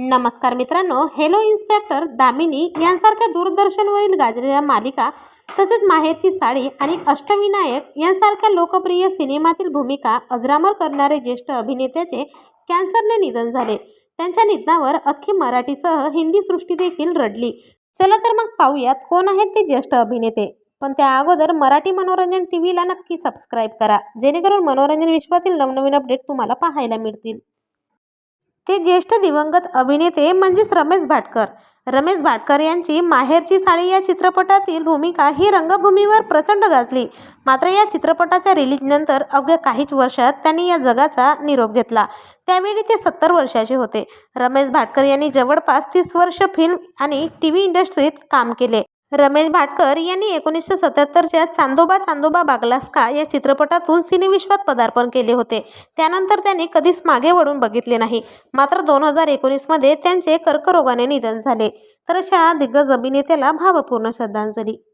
नमस्कार मित्रांनो hello inspector Damini यांसारख्या दूरदर्शनवरील गाजलेल्या मालिका तसेच माहेरची साडी आणि अष्टविनायक यांसारख्या लोकप्रिय सिनेमातील भूमिका अजरामर करणारे ज्येष्ठ अभिनेत्याचे कॅन्सरने निधन झाले. त्यांच्या निधनावर अख्खी मराठीसह हिंदी सृष्टी देखील रडली. चला तर मग पाहूयात कोण आहेत ते ज्येष्ठ अभिनेते. पण त्या अगोदर मराठी मनोरंजन टी व्हीला नक्की सबस्क्राईब करा. जेणेकरून मनोरंजन विश्वातील नवनवीन अपडेट तुम्हाला पाहायला मिळतील. ते ज्येष्ठ दिवंगत अभिनेते म्हणजेच रमेश भाटकर. रमेश भाटकर यांची माहेरची साडी या चित्रपटातील भूमिका ही रंगभूमीवर प्रचंड गाजली. मात्र या चित्रपटाच्या रिलीजनंतर अवघ्या काहीच वर्षात त्यांनी या जगाचा निरोप घेतला. त्यावेळी ते सत्तर वर्षाचे होते. रमेश भाटकर यांनी जवळपास तीस वर्ष फिल्म आणि टी व्ही इंडस्ट्रीत काम केले. रमेश भाटकर यांनी एकोणीसशे सत्याहत्तरच्या चांदोबा चांदोबा बागलास्का या चित्रपटातून सिनेविश्वात पदार्पण केले होते. त्यानंतर त्यांनी कधीच मागे वळून बघितले नाही. मात्र दोन हजार एकोणीसमध्ये त्यांचे कर्करोगाने निधन झाले. तर अशा दिग्गज अभिनेत्याला भावपूर्ण श्रद्धांजली.